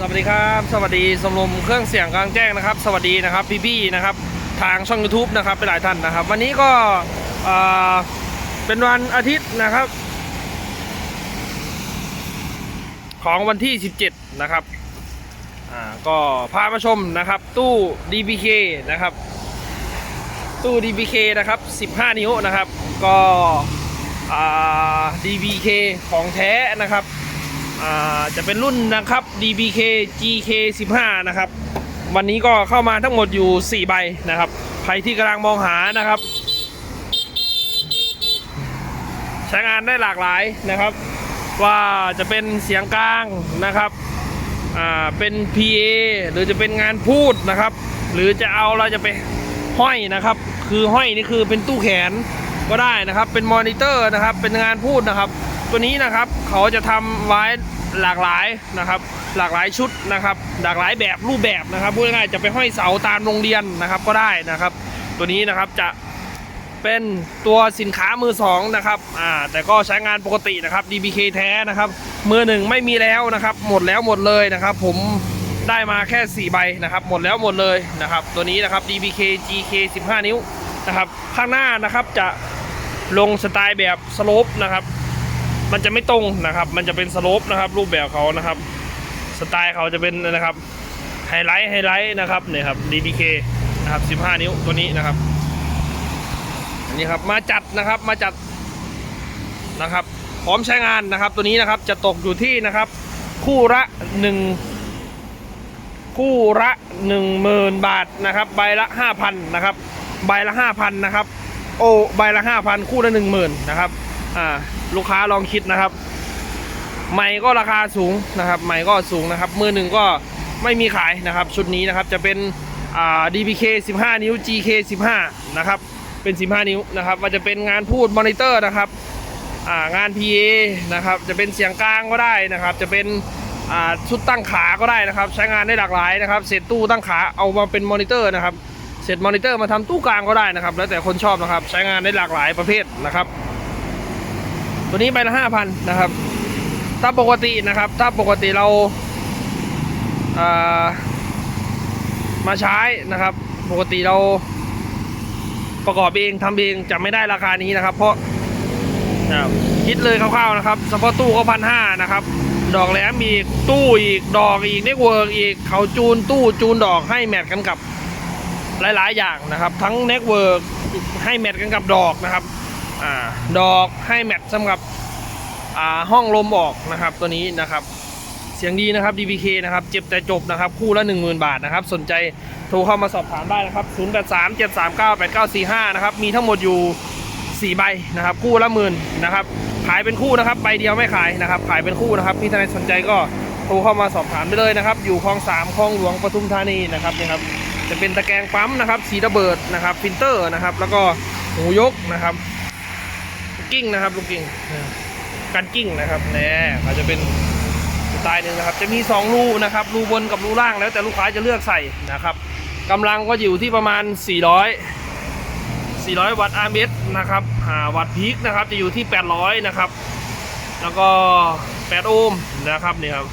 สวัสดีครับ สวัสดีสมรมเครื่องเสียงกลางแจ้งนะครับ สวัสดีนะครับพี่ๆนะครับทางช่อง YouTube นะครับเป็นหลายท่านนะครับ วันนี้ก็เป็นวันอาทิตย์นะครับ ของวันที่ 17 นะครับก็พามาชมนะครับตู้ DBK นะครับ ตู้ DBK นะครับ 15 นิ้วนะครับ ก็ DBK ของแท้นะครับ จะเป็นรุ่นนะครับ DBK GK 15นะครับ วันนี้ก็เข้ามาทั้งหมดอยู่ 4 ใบนะครับ ใครที่กำลังมองหานะครับ ใช้งานได้หลากหลายนะครับ ว่าจะเป็นเสียงกลางนะครับเป็น PA หรือจะเป็นงานพูดนะครับ หรือจะเอาเราจะไปห้อยนะครับ คือห้อยนี่คือเป็นตู้แขนก็ได้นะครับ เป็นมอนิเตอร์นะครับ เป็นงานพูดนะครับ ตัวนี้นะครับเขาจะทำไว้ หลากหลายนะครับ หลากหลายชุดนะครับ หลากหลายแบบรูปแบบนะครับพูดง่ายๆจะไปห้อยเสาตามโรงเรียนนะครับก็ได้นะครับ ตัวนี้นะครับจะเป็นตัวสินค้ามือสองนะครับอ่าแต่ก็ใช้งานปกตินะครับ DBK แท้นะครับมือหนึ่งไม่มีแล้วนะครับ หมดแล้วหมดเลยนะครับ ผมได้มาแค่ 4 ใบนะครับ หมดแล้วหมดเลยนะครับ ตัวนี้นะครับ DBK GK 15 นิ้วนะครับ ข้างหน้านะครับจะลงสไตล์แบบสโลปนะครับ มันจะไม่ตรงนะครับ มันจะเป็นสโลปนะครับ รูปแบบเขานะครับ สไตล์เขาจะเป็นนะครับไฮไลท์ไฮไลท์นะครับเนี่ยครับ DBK นะครับ 15 นิ้วตัวนี้นะครับอันนี้ครับมาจัดนะครับมาจัดนะครับ พร้อมใช้งานนะครับ ตัวนี้นะครับจะตกอยู่ที่นะครับ คู่ละหนึ่งคู่ละหนึ่งหมื่นบาทนะครับ ใบละห้าพันนะครับ ใบละห้าพันนะครับ โอ้ใบละห้าพันคู่ละหนึ่งหมื่นนะครับ อ่าลูกค้าลองคิดนะครับใหม่ก็ราคาสูงนะครับใหม่ก็สูงนะครับ มือหนึ่งก็ไม่มีขายนะครับ ชุดนี้นะครับจะเป็นอ่า DBK 15 นิ้ว GK 15 นะครับ เป็น 15 นิ้วนะครับว่าจะเป็นงานพูดมอนิเตอร์นะครับอ่างาน PA นะครับจะเป็นเสียงกลางก็ได้นะครับ จะเป็นอ่าชุดตั้งขาก็ได้นะครับ ใช้งานได้หลากหลายนะครับเสร็จตู้ตั้งขาเอามาเป็นมอนิเตอร์นะครับเสร็จมอนิเตอร์มาทำตู้กลางก็ได้นะครับ แล้วแต่คนชอบนะครับ ใช้งานได้หลากหลายประเภทนะครับ ตัวนี้ใบละ5,000นะครับ ถ้าปกตินะครับ ถ้าปกติเราอ่ามาใช้นะครับ ปกติเราประกอบเองทำเองจะไม่ได้ราคานี้นะครับ เพราะนะครับคิดเลยคร่าวๆนะครับเฉพาะตู้ก็พันห้านะครับ ดอกแหลมอีกตู้อีกดอกอีกเน็ตเวิร์กอีกเขาจูนตู้จูนดอกให้แมทกันกับหลายๆ อย่างนะครับ ทั้งเน็ตเวิร์กให้แมทกันกับดอกนะครับ อ่าดอกให้แมทสำหรับอ่าห้องลมออกนะครับตัวนี้นะครับ เสียงดีนะครับ DBK นะครับ เจ็บแต่จบนะครับคู่ละ 10,000 บาทนะครับ สนใจโทรเข้ามาสอบถามได้นะครับ 083 739 8945 นะครับ มีทั้งหมดอยู่ 4 ใบนะครับ คู่ละหมื่นนะครับ ขายเป็นคู่นะครับ ใบเดียวไม่ขายนะครับ ขายเป็นคู่นะครับพี่ทนายสนใจก็โทรเข้ามาสอบถามได้เลยนะครับ อยู่คลอง3คลองหลวงปทุมธานีนะครับนี่ครับ จะเป็นตะแกรงปั๊มนะครับ สีระเบิดนะครับ ฟิลเตอร์นะครับ แล้วก็หูยกนะครับ กิ้งนะครับลูกกิ้งกันกิ้งนะครับแน่เขาจจะเป็นสไตล์หนึ่งนะครับ จะมี 2 รูนะครับ รูบนกับรูล่างแล้วแต่ลูกค้าจะเลือกใส่นะครับกำลังก็อยู่ที่ประมาณ 400 400 วัตต์ RMS นะครับอ่าวัตต์พีคนะครับจะอยู่ที่ 800 นะครับ แล้วก็ 8 โอห์มนะครับนี่ครับ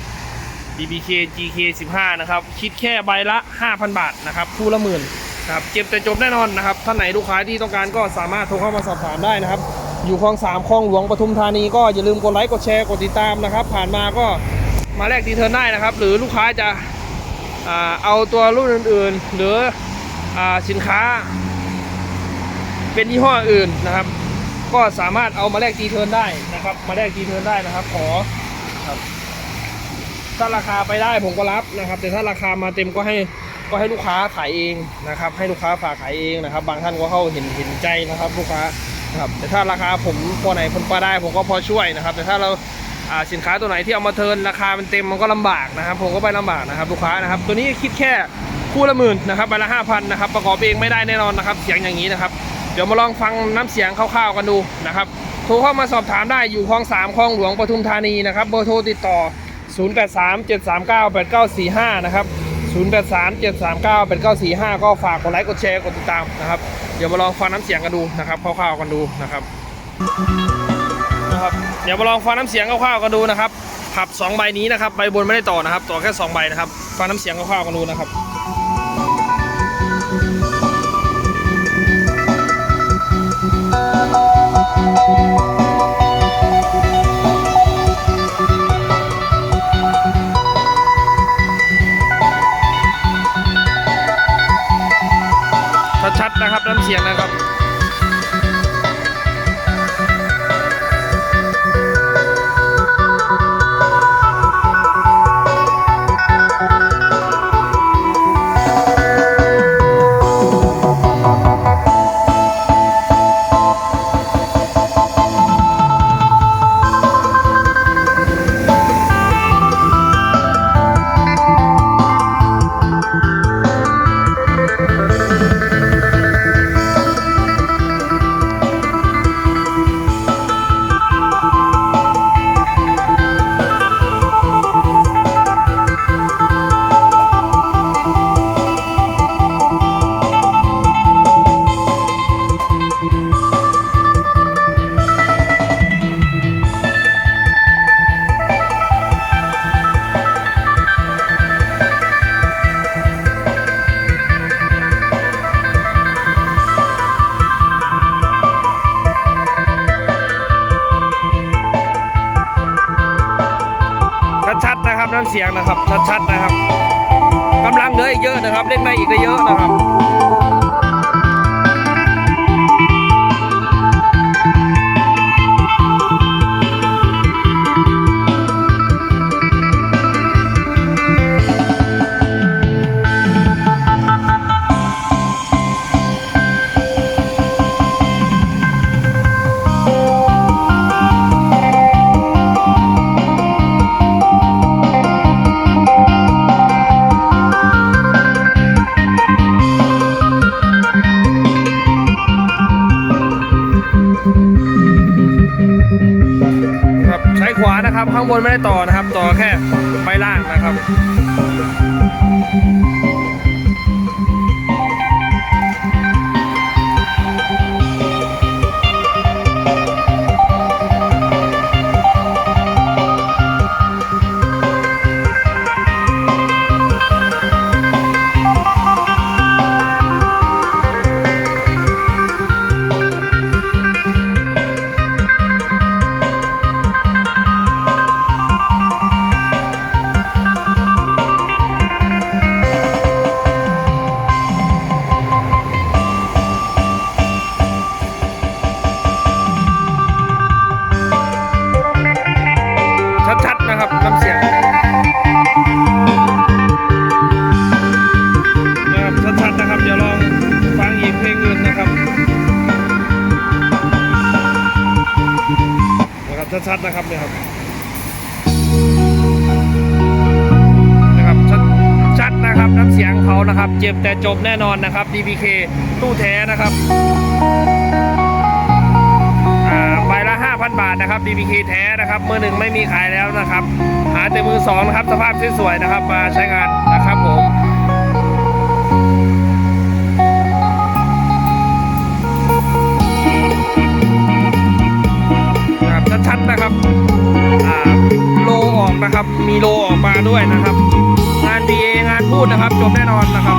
DBK GK 15 นะครับ คิดแค่ใบละ 5,000 บาทนะครับคู่ละหมื่นครับเจ็บแต่จบแน่นอนนะครับท่านไหนลูกค้าที่ต้องการก็สามารถโทรเข้ามาสอบถามได้นะครับ อยู่คลองสามคลองหลวงปทุมธานีก็อย่าลืมกดไลค์กดแชร์กดติดตามนะครับ ผ่านมาก็มาแลกดีเทิร์นได้นะครับ หรือลูกค้าจะเอาตัวรุ่นอื่นๆ หรืออสินค้า เป็นยี่ห้ออื่นนะครับ ก็สามารถเอามาแลกดีเทิร์นได้นะครับ มาแลกดีเทิร์นได้นะครับ ขอครับถ้าราคาไปได้ผมก็รับนะครับ แต่ถ้าราคามาเต็มก็ให้ก็ให้ลูกค้าขายเองนะครับ ให้ลูกค้าฝากขายเองนะครับ บางท่านก็เข้าเห็นเห็นใจนะครับ ลูกค้า นะครับแต่ถ้าราคาผมพอไหนผมพอได้ผมก็พอช่วยนะครับ แต่ถ้าเราสินค้าตัวไหนที่เอามาเทินราคามันเต็มมันก็ลำบากนะครับ ผมก็ไปลำบากนะครับลูกค้านะครับ ตัวนี้คิดแค่คู่ละหมื่นนะครับใบละห้าพันนะครับประกอบเองไม่ได้แน่นอนนะครับเสียงอย่างนี้นะครับ เดี๋ยวมาลองฟังน้ำเสียงคร่าวๆกันดูนะครับโทรเข้ามาสอบถามได้อยู่คลองสามคลองหลวงปทุมธานีนะครับเบอร์โทรติดต่อ 083 739 8945 นะครับ 083 739 8945 ก็ฝากกดไลค์กดแชร์กดติดตามนะครับ เดี๋ยวมาลองฟังน้ำเสียงกันดูนะครับคร่าวๆกันดูนะครับนะครับ เดี๋ยวมาลองฟังน้ำเสียงคร่าวๆกันดูนะครับขับ2ใบนี้นะครับใบบนไม่ได้ต่อนะครับ ต่อแค่2ใบนะครับฟังน้ำเสียงคร่าวๆกันดูนะครับ เสียงนะครับชัดๆนะครับกำลังเหลืออีกเยอะนะครับเล่นได้อีกได้เยอะนะครับครับ ข้างบนไม่ได้ต่อนะครับ ต่อแค่ไปล่างนะครับ บชัดๆนะครับเนี่ยครับนะครับชัดชัดนะครับน้ำเสียงเขานะครับ เจ็บแต่จบแน่นอนนะครับ DPK ตู้แท้นะครับอ่าใบละ 5,000 บาทนะครับ DPK แท้นะครับมือหนึ่งไม่มีขายแล้วนะครับ หาแต่มือสองนะครับ สภาพสวยๆนะครับ มาใช้งานนะครับผม ชัดๆนะครับโลออกนะครับ มีโลออกมาด้วยนะครับ งาน DA งานพูดนะครับ จบแน่นอนนะครับ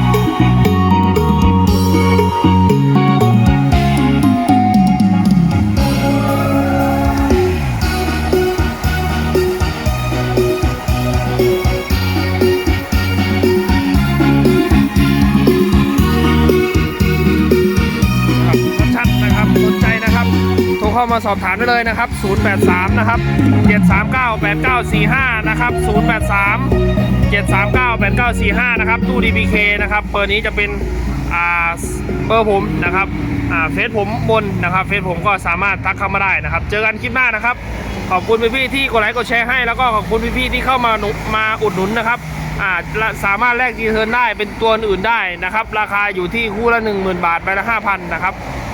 มาสอบถามได้เลยนะครับ 083 นะครับ 739 8945 นะครับ 083 739 8945 นะครับ ตู้ DBK นะครับ เบอร์นี้จะเป็นอ่าเบอร์ผมนะครับอ่าเฟซผมบนนะครับ เฟซผมก็สามารถทักเข้ามาได้นะครับ เจอกันคลิปหน้านะครับ ขอบคุณพี่ๆที่กดไลค์กดแชร์ให้ แล้วก็ขอบคุณพี่ๆที่เข้ามาหนุมาอุดหนุนนะครับอ่าสามารถแลกดีเทิร์นได้เป็นตัวอื่นได้นะครับ ราคาอยู่ที่คู่ละ 10,000 บาทใบละ 5,000 นะครับ